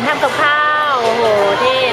ินทำกับข้าว โอ้โหเท่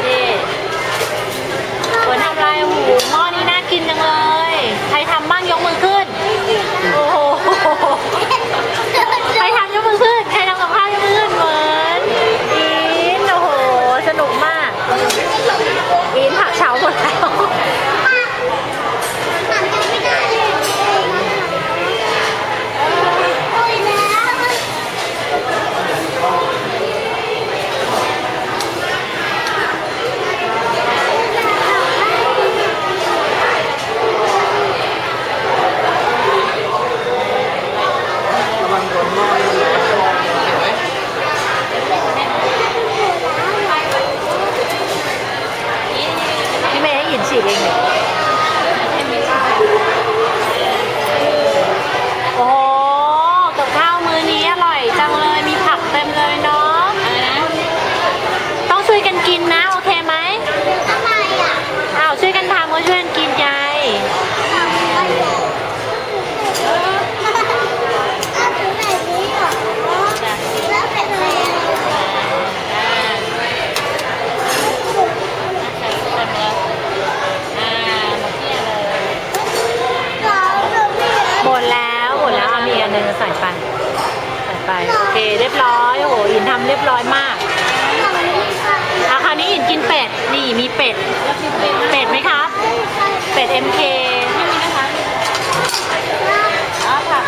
รียบร้อย โอ้โหอินทำเรียบร้อยมากเราไม่ค่ะเอาคราวนี้อินกินเป็ด นี่มีเป็ด เป็ดไหมครับ เป็ด MK ไม่มีนะคะอ๋อค่ะ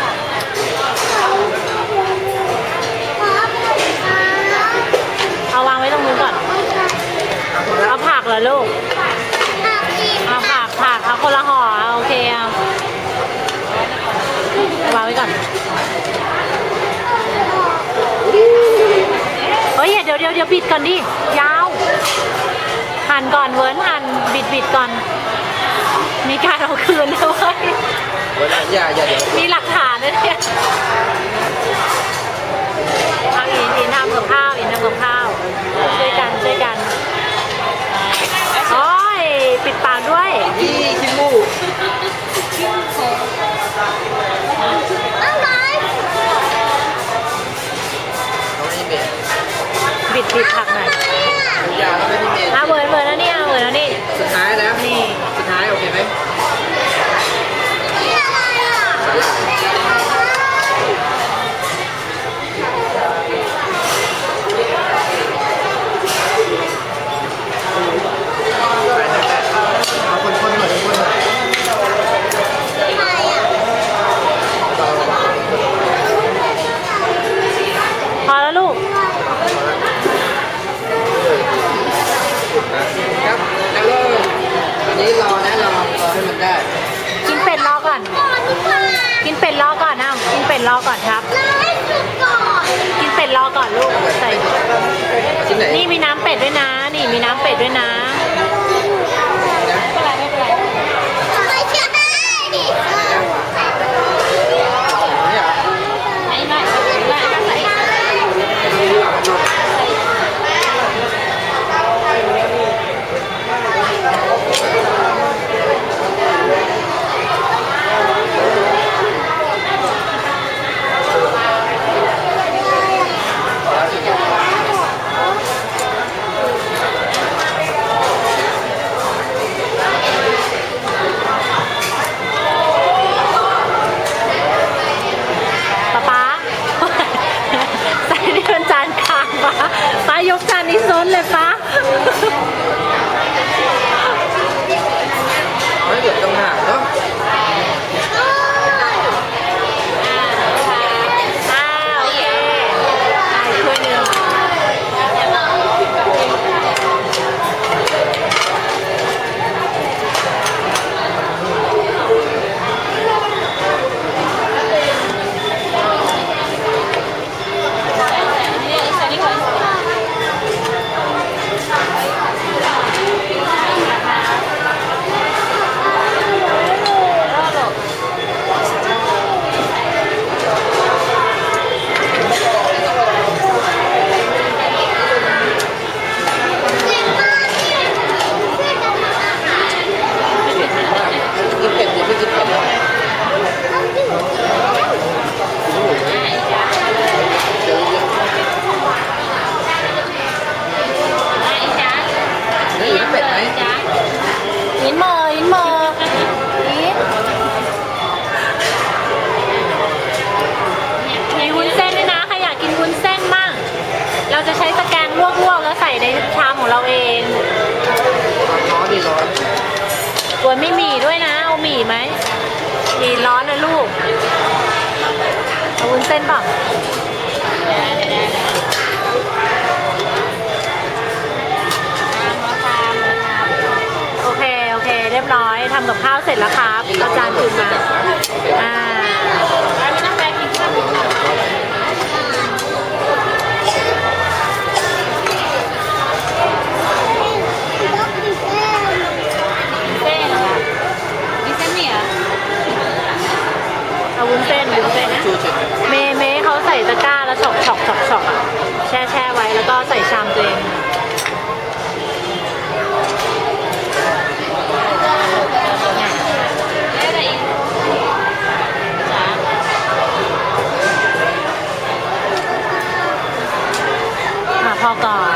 เอาวางไว้ตรงนู้นก่อน เอาผักเหรอลูก เอาผักผักเอาคนละห่อเอาโอเคเอาวางไว้ก่อน เฮ้ยเดี๋ยวเดี๋ยวเดี๋ยวบิดก่อนดิ ยาว หั่นก่อนเวิร์นหั่นบิดบิดก่อน มีการเอาคืนด้วยวันนั้นอย่าอย่าเดี๋ยวมีหลักฐานด้วยเนี่ยเอาอินอินทำกับข้าวอินทำกับข้าว บิดบิดผักหน่อย ยาไม่มี เป็ดรอก่อนนะกินเป็ดรอก่อนครับ กินเป็ดรอก่อนลูกใส่ ชิ้นไหน นี่มีน้ำเป็ดด้วยนะ นี่มีน้ำเป็ดด้วยนะ เนี่ย ป๊าป๊า ใส่นี่เป็นจานกลางป๊าป๊ายกจานนี้ซ้นเลยป๊า เอาให้เหลือตรงหางเนาะ อ่าโอเคอ่าช่วยหนึ่ง กินเป็ดดิไม่กินเป็ดหรอก นี่กินเป็ดไหมอินเมอร์อินเมอร์อินมีวุ้นเส้นด้วยนะใครอยากกินวุ้นเส้นมั่งเราจะใช้ตะแกรงลวกๆแล้วใส่ในชามของเราเองร้อนดีร้อนกวนไม่หมี่ด้วยนะเอาหมี่ไหมหมี่ร้อนนะลูกเอาวุ้นเส้นเปล่าโอเค โอเค เรียบร้อยทำกับข้าวเสร็จแล้วครับก็จ 糟糕！